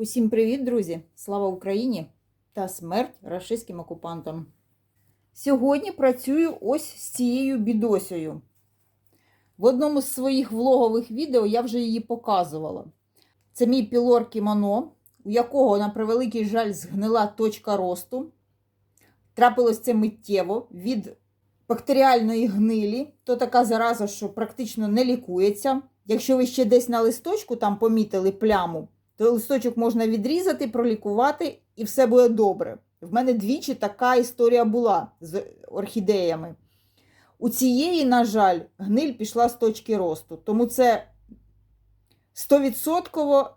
Усім привіт, друзі! Слава Україні та смерть рашистським окупантам. Сьогодні працюю ось з цією бідосею. В одному з своїх влогових відео я вже її показувала. Це мій пілор кімоно, у якого, на превеликий жаль, згнила точка росту. Трапилось це миттєво від бактеріальної гнилі, то така зараза, що практично не лікується. Якщо ви ще десь на листочку там помітили пляму, то листочок можна відрізати, пролікувати і все буде добре. В мене двічі така історія була з орхідеями. У цієї, на жаль, гниль пішла з точки росту. Тому це 100%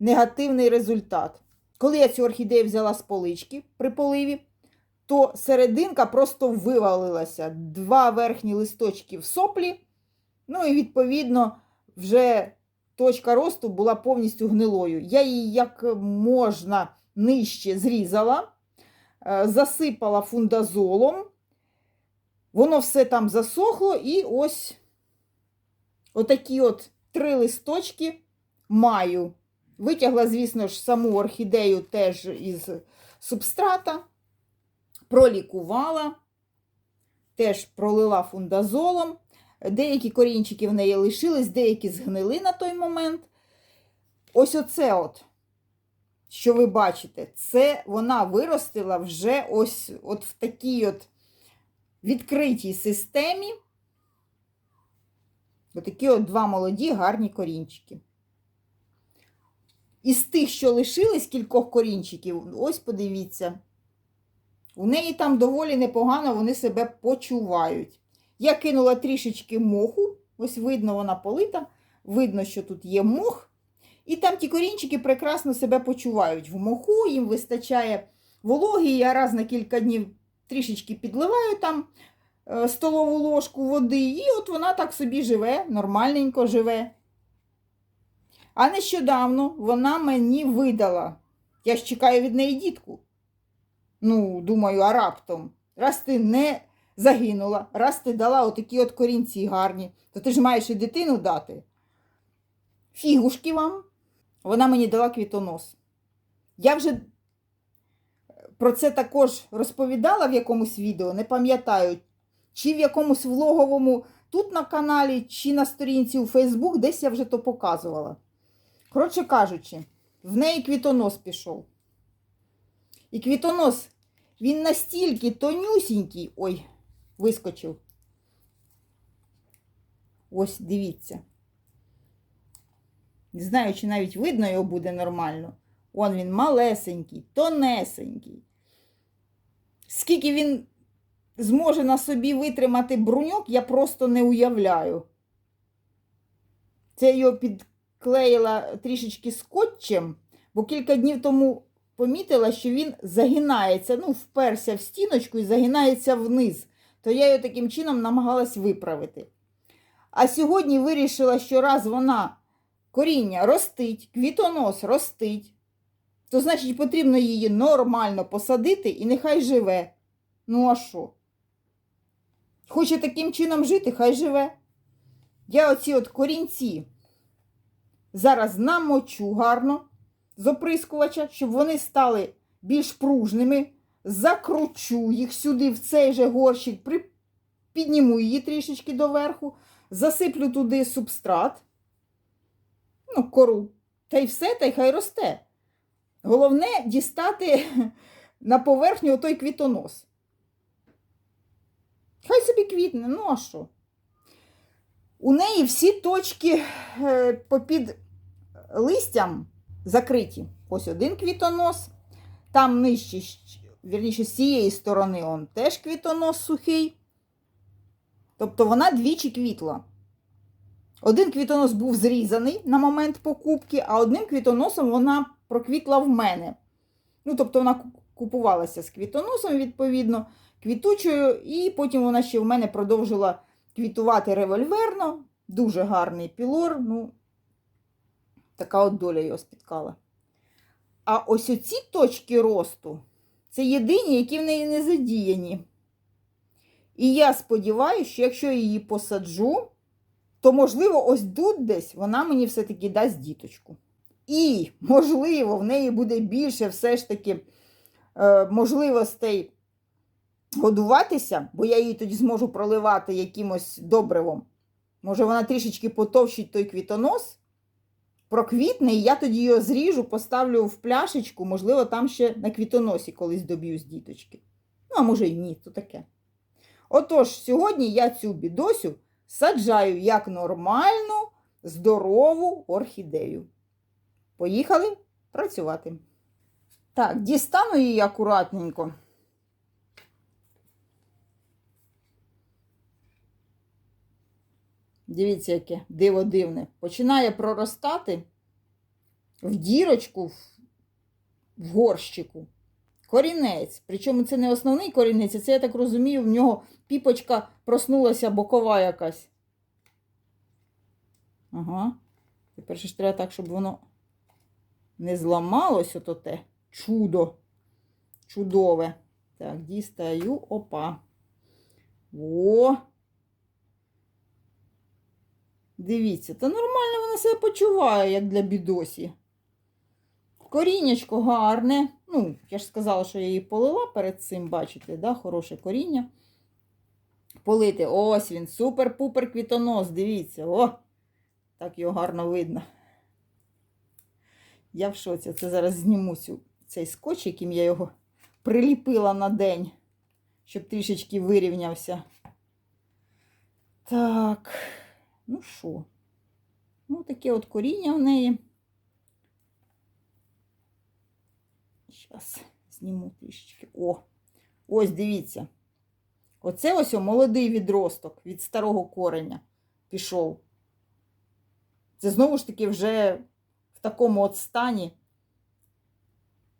негативний результат. Коли я цю орхідею взяла з полички при поливі, то серединка просто вивалилася. Два верхні листочки в соплі. Ну і відповідно вже точка росту була повністю гнилою. Я її як можна нижче зрізала, е, засипала фундазолом. Воно все там засохло, і ось отакі от три листочки маю. Витягла, звісно ж, саму орхідею теж із субстрата, пролікувала, теж пролила фундазолом. Деякі корінчики в неї лишились, деякі згнили на той момент. Ось оце от, що ви бачите, це вона виростила вже ось от в такій от відкритій системі. Отакі от два молоді гарні корінчики. Із тих, що лишились кількох корінчиків, ось подивіться, у неї там доволі непогано вони себе почувають. Я кинула трішечки моху, ось видно, вона полита, видно, що тут є мох. І там ті корінчики прекрасно себе почувають. В моху їм вистачає вологи. Я раз на кілька днів трішечки підливаю там е, столову ложку води, і от вона так собі живе, нормальненько живе. А нещодавно вона мені видала. Я ж чекаю від неї дітку. Ну, думаю, а раптом, раз ти не загинула, раз ти дала отакі от корінці гарні, то ти ж маєш і дитину дати. Фігушки вам. Вона мені дала квітонос. Я вже про це також розповідала в якомусь відео, не пам'ятаю, чи в якомусь влоговому тут на каналі, чи на сторінці у Фейсбук, десь я вже то показувала. Коротше кажучи, в неї квітонос пішов. І квітонос, він настільки тонюсінький, ой, вискочив. Ось, дивіться. Не знаю, чи навіть видно його буде нормально. Он він малесенький, тонесенький. Скільки він зможе на собі витримати бруньок, я просто не уявляю. Це його підклеїла трішечки скотчем, бо кілька днів тому помітила, що він загинається, ну, вперся в стіночку і загинається вниз. То я його таким чином намагалась виправити. А сьогодні вирішила, що раз вона коріння ростить, квітонос ростить, то значить потрібно її нормально посадити і нехай живе. Ну, а що? Хоче таким чином жити, хай живе. Я оці от корінці зараз намочу гарно з оприскувача, щоб вони стали більш пружними. Закручу їх сюди, в цей же горщик, при... підніму її трішечки доверху, засиплю туди субстрат ну, кору. Та й все, та й хай росте. Головне дістати на поверхню той квітонос. Хай собі квітне, ну а що? У неї всі точки е, попід листям закриті. Ось один квітонос, там нижче, вірніше, з цієї сторони он теж квітонос сухий. Тобто вона двічі квітла. Один квітонос був зрізаний на момент покупки, а одним квітоносом вона проквітла в мене. Ну, тобто вона купувалася з квітоносом, відповідно, квітучою, і потім вона ще в мене продовжила квітувати револьверно. Дуже гарний пілор. ну, Така от доля його спіткала. А ось оці точки росту це єдині, які в неї не задіяні. І я сподіваюся, що якщо я її посаджу, то, можливо, ось тут десь вона мені все-таки дасть діточку. І, можливо, в неї буде більше все ж таки е, можливостей годуватися, бо я її тоді зможу проливати якимось добривом. Може, вона трішечки потовщить той квітонос, проквітне, і я тоді його зріжу, поставлю в пляшечку, можливо, там ще на квітоносі колись доб'юсь діточки. Ну, а може й ні, то таке. Отож, сьогодні я цю бідосю саджаю як нормальну, здорову орхідею. Поїхали працювати. Так, дістану її акуратненько. Дивіться, яке диво дивне. Починає проростати в дірочку в, горщику. Корінець. Причому це не основний корінець, а це, я так розумію, в нього піпочка проснулася бокова якась. Ага. Тепер ж треба так, щоб воно не зламалось ото те чудо. Чудове. Так, дістаю. Опа. О! Дивіться, та нормально вона себе почуває, як для бідосі. Коріннячко гарне. Ну, я ж сказала, що я її полила перед цим, бачите, да? хороше коріння. Полити. Ось він, супер-пупер квітонос, дивіться. О! Так його гарно видно. Я в шоці. Це зараз зніму цю, цей скотч, яким я його приліпила на день, щоб трішечки вирівнявся. Так, ну що? Ну, таке от коріння в неї. Зараз зніму трішечки. О, ось дивіться. Оце ось о, молодий відросток від старого кореня пішов. Це знову ж таки вже в такому от стані,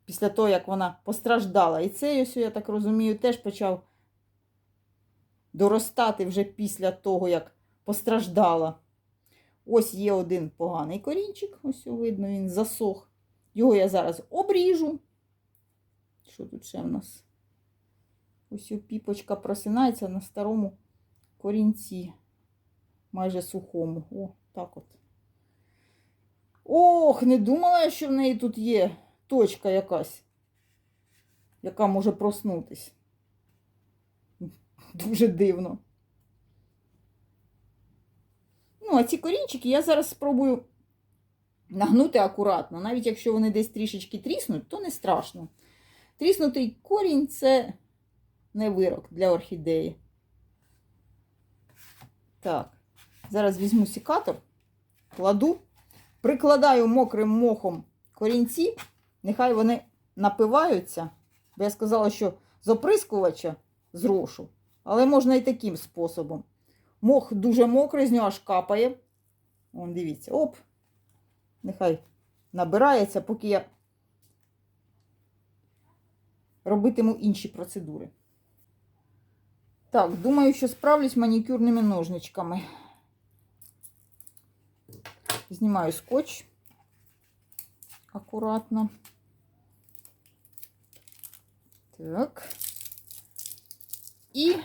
після того, як вона постраждала. І цей ось, я так розумію, теж почав доростати вже після того, як постраждала. Ось є один поганий корінчик, ось видно, він засох. Його я зараз обріжу. Що тут ще в нас? Ось піпочка просинається на старому корінці, майже сухому. О, так от. Ох, не думала я, що в неї тут є точка якась, яка може проснутись. Дуже дивно. Ну, а ці корінчики я зараз спробую нагнути акуратно. Навіть якщо вони десь трішечки тріснуть, то не страшно. Тріснутий корінь це не вирок для орхідеї. Так, зараз візьму сікатор, кладу, прикладаю мокрим мохом корінці, нехай вони напиваються. Бо я сказала, що з оприскувача зрошу, але можна і таким способом. Мох дуже мокрий, з нього аж капає. Вон, дивіться, оп, нехай набирається, поки я робитиму інші процедури. Так, думаю, що справлюсь манікюрними ножничками. Знімаю скотч акуратно. Так. І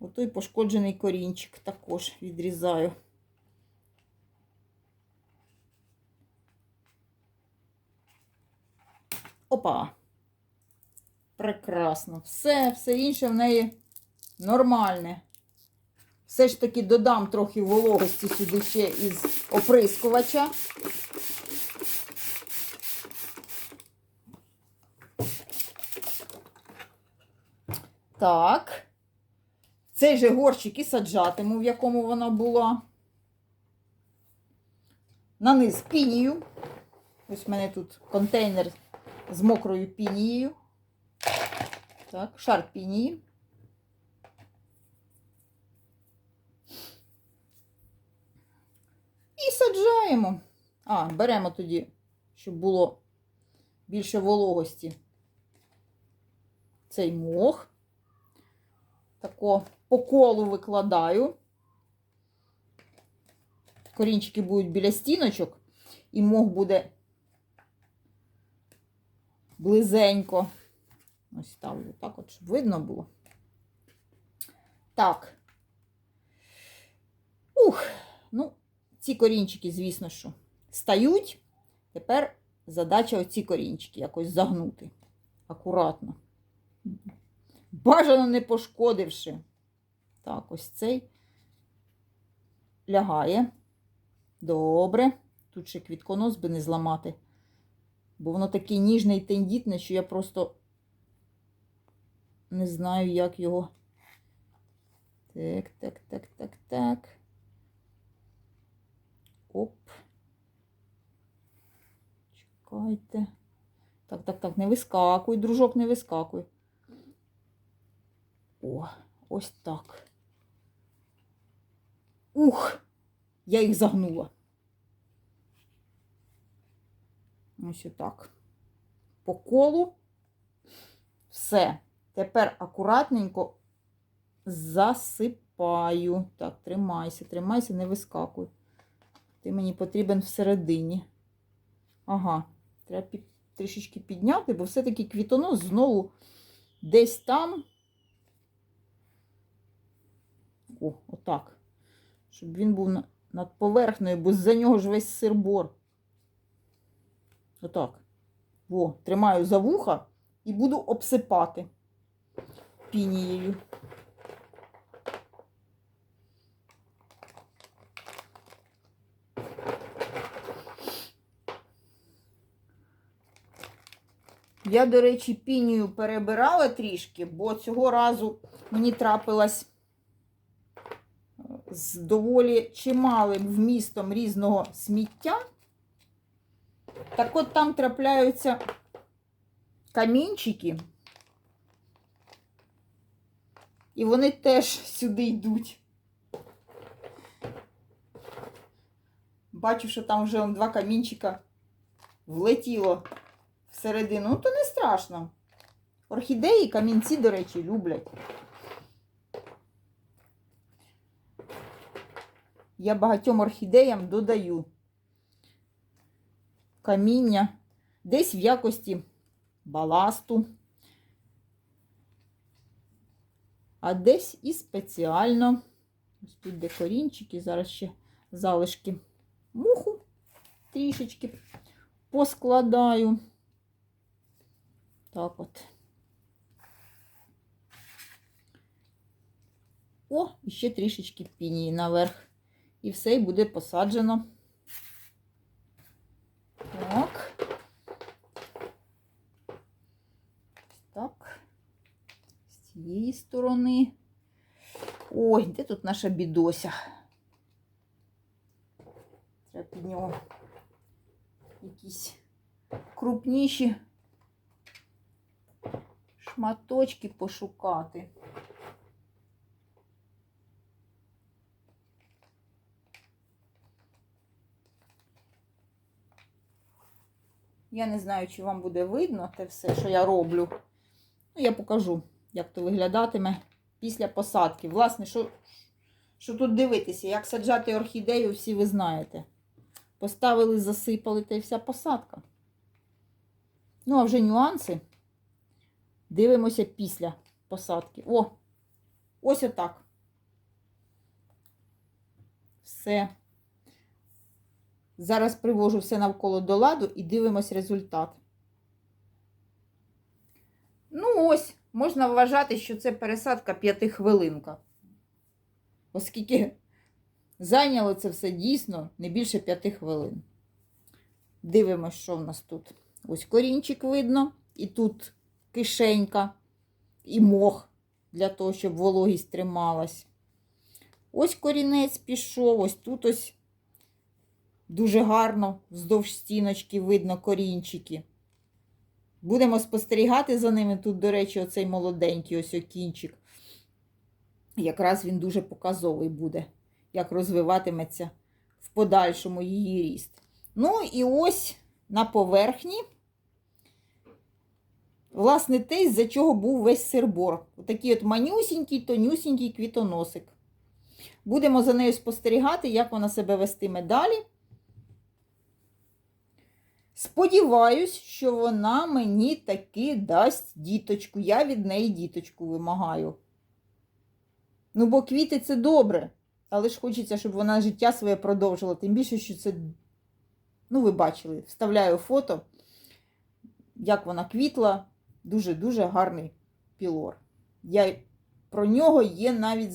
отой пошкоджений корінчик також відрізаю. Опа! Прекрасно. Все, все інше в неї нормальне. Все ж таки додам трохи вологості сюди ще із оприскувача. Так. Цей же горщик і саджатиму, в якому вона була. На низ пінію. Ось в мене тут контейнер з мокрою пінією. Так, шар пінії. І саджаємо. А, беремо тоді, щоб було більше вологості. Цей мох. Тако по колу викладаю. Корінчики будуть біля стіночок, і мох буде близенько. Ось ставлю так, от, щоб видно було. Так. Ух, ну, ці корінчики, звісно, що стають. Тепер задача оці корінчики якось загнути. Акуратно. Бажано не пошкодивши. Так, ось цей лягає. Добре. Тут ще квітконос би не зламати. Бо воно таке ніжне і тендітне, що я просто не знаю, як його. Так, так, так, так, так. Оп. Чекайте. Так, так, так, не вискакуй, дружок, не вискакуй. О, ось так. Ух! Я їх загнула. Ось отак. По колу. Все. Тепер акуратненько засипаю. Так, тримайся, тримайся, не вискакуй. Ти мені потрібен всередині. Ага, треба трішечки підняти, бо все-таки квітонос знову десь там. О, отак. Щоб він був над поверхнею, бо за нього ж весь сирбор. Отак. Во, тримаю за вуха і буду обсипати пінією. Я, до речі, пінію перебирала трішки, бо цього разу мені трапилась з доволі чималим вмістом різного сміття. Так от там трапляються камінчики, і вони теж сюди йдуть. Бачу, що там вже два камінчика влетіло всередину. Ну, то не страшно. Орхідеї камінці, до речі, люблять. Я багатьом орхідеям додаю каміння десь в якості баласту, а десь і спеціально. Ось тут де корінчики, зараз ще залишки муху трішечки поскладаю. Так от. О, і ще трішечки пінії наверх. І все, і буде посаджено. Так. Так. З цієї сторони. Ой, де тут наша бідося? Треба під нього якісь крупніші шматочки пошукати. Я не знаю, чи вам буде видно те все, що я роблю. Ну, я покажу, як то виглядатиме після посадки. Власне, що, що тут дивитися, як саджати орхідею, всі ви знаєте. Поставили, засипали та й вся посадка. Ну, а вже нюанси. Дивимося після посадки. О! Ось отак. Все. Зараз привожу все навколо до ладу і дивимось результат. Ну, ось, можна вважати, що це пересадка п'ятихвилинка. Оскільки зайняло це все дійсно не більше п'яти хвилин. Дивимось, що в нас тут. Ось корінчик видно, і тут кишенька, і мох для того, щоб вологість трималась. Ось корінець пішов, ось тут ось дуже гарно вздовж стіночки видно корінчики. Будемо спостерігати за ними. Тут, до речі, оцей молоденький ось окінчик. Якраз він дуже показовий буде, як розвиватиметься в подальшому її ріст. Ну і ось на поверхні, власне, те, з-за чого був весь сирбор. Отакий от манюсінький, тонюсінький квітоносик. Будемо за нею спостерігати, як вона себе вестиме далі. Сподіваюсь, що вона мені таки дасть діточку. Я від неї діточку вимагаю. Ну, бо квіти це добре. Але ж хочеться, щоб вона життя своє продовжила. Тим більше, що це, ну, ви бачили, вставляю фото, як вона квітла. Дуже-дуже гарний пілор. Я, про нього є навіть.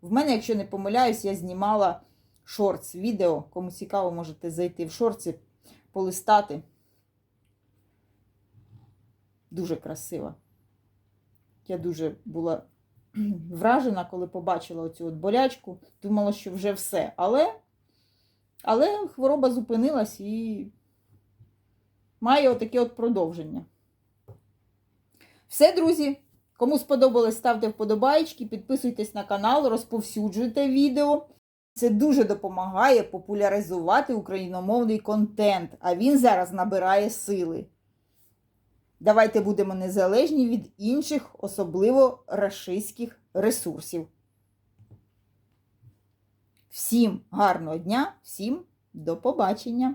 В мене, якщо не помиляюсь, я знімала шортс відео. Кому цікаво, можете зайти в шорці, полистати. Дуже красива. Я дуже була вражена, коли побачила оцю от болячку. Думала, що вже все. Але, але хвороба зупинилась і має отаке от продовження. Все, друзі. Кому сподобалось, ставте вподобайки, підписуйтесь на канал, розповсюджуйте відео. Це дуже допомагає популяризувати україномовний контент, а він зараз набирає сили. Давайте будемо незалежні від інших, особливо рашистських ресурсів. Всім гарного дня, всім до побачення!